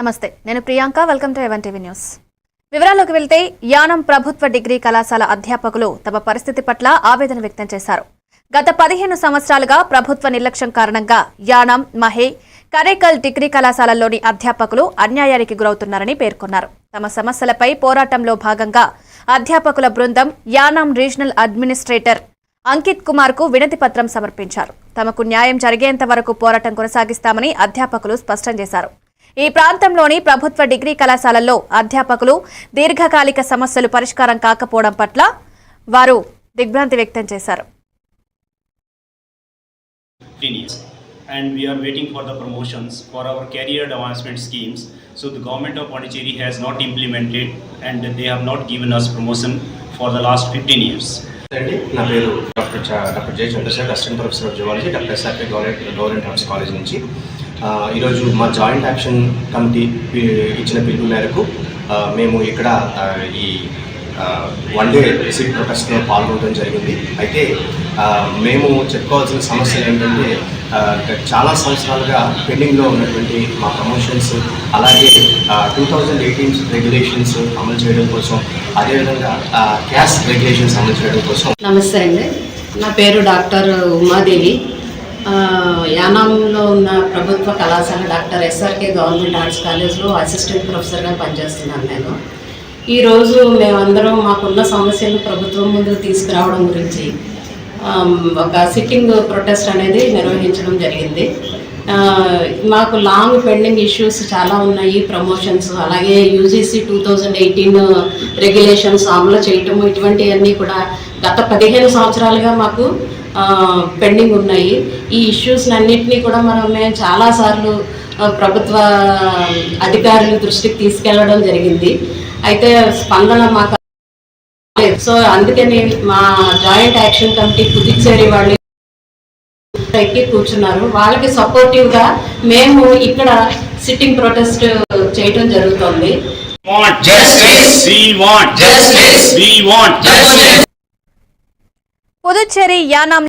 నమస్తే నేను Priyanka welcome to A one TV news వివరాల్లోకి వెళ్తే యానం ప్రభుత్వ డిగ్రీ కళాశాల అధ్యాపకులు తమ పరిస్థితి పట్ల ఆవేదన వ్యక్తం చేశారు. గత పదిహేను సంవత్సరాలుగా ప్రభుత్వ నిర్లక్ష్యం కారణంగా యానం మహే కరేకల్ డిగ్రీ కళాశాలల్లోని అధ్యాపకులు అన్యాయానికి గురవుతున్నారని పేర్కొన్నారు. తమ సమస్యలపై పోరాటంలో భాగంగా అధ్యాపకుల బృందం యానం రీజనల్ అడ్మినిస్ట్రేటర్ అంకిత్ కుమార్కు వినతి పత్రం సమర్పించారు. తమకు న్యాయం జరిగేంత వరకు పోరాటం కొనసాగిస్తామని అధ్యాపకులు స్పష్టం చేశారు. ఈ ప్రాంతంలోని ప్రభుత్వ డిగ్రీ కళాశాలల్లో అధ్యాపకులు దీర్ఘకాలిక సమస్యలు పరిష్కారం కాకపోవడం పట్ల వారు దిగ్భ్రాంతి వ్యక్తం చేశారు 15 years and we are waiting for the promotions for our career advancement schemes so the government of pondicherry has not implemented and they have not given us promotion for the last 15 years అండి నా పేరు doctor చ- doctor Jaya Chandrasekhar assistant professor of zoology doctor SRK government government arts college నుంచి ఆ, ఈరోజు మా joint action committee ఇచ్చిన పిలుపు మేరకు మేము ఇక్కడ ఈ వన్ డే సిట్ ప్రొటెస్ట్లో పాల్గొనడం జరిగింది. అయితే మేము చెప్పుకోవాల్సిన సమస్యలు ఏంటంటే చాలా సంవత్సరాలుగా పెండింగ్లో ఉన్నటువంటి మా ప్రమోషన్స్ అలాగే టూ థౌజండ్ ఎయిటీన్ రెగ్యులేషన్స్ అమలు చేయడం కోసం అదేవిధంగా క్యాష్ రెగ్యులేషన్స్ అమలు చేయడం కోసం నమస్తే అండి. నా పేరు డాక్టర్ ఉమాదేవి. యానాంలో ఉన్న ప్రభుత్వ కళాశాల డాక్టర్ ఎస్ఆర్కే గవర్నమెంట్ ఆర్ట్స్ కాలేజ్లో అసిస్టెంట్ ప్రొఫెసర్గా పనిచేస్తున్నాను నేను. ఈరోజు మేమందరం మాకున్న సమస్యలు ప్రభుత్వం ముందు తీసుకురావడం గురించి ఒక సిట్టింగ్ ప్రొటెస్ట్ అనేది నిర్వహించడం జరిగింది. మాకు లాంగ్ పెండింగ్ ఇష్యూస్ చాలా ఉన్నాయి ప్రమోషన్స్ అలాగే UGC two thousand eighteen regulations అమలు చేయటము ఇటువంటివన్నీ కూడా గత పదిహేను సంవత్సరాలుగా మాకు పెండింగ్ ఉన్నాయి. ఈ ఇష్యూస్ అన్నింటినీ కూడా మనం మేము చాలాసార్లు ప్రభుత్వ అధికారుల దృష్టికి తీసుకెళ్ళడం జరిగింది. అయితే స్పందన మాకు. సో అందుకని మా జాయింట్ యాక్షన్ కమిటీ పుదుచ్చేరి వాళ్ళు ఎక్కి కూర్చున్నారు. వాళ్ళకి సపోర్టివ్గా మేము ఇక్కడ సిట్టింగ్ ప్రొటెస్ట్ చేయడం జరుగుతుంది. Want justice. We want justice. we want justice. Puducherry Yanam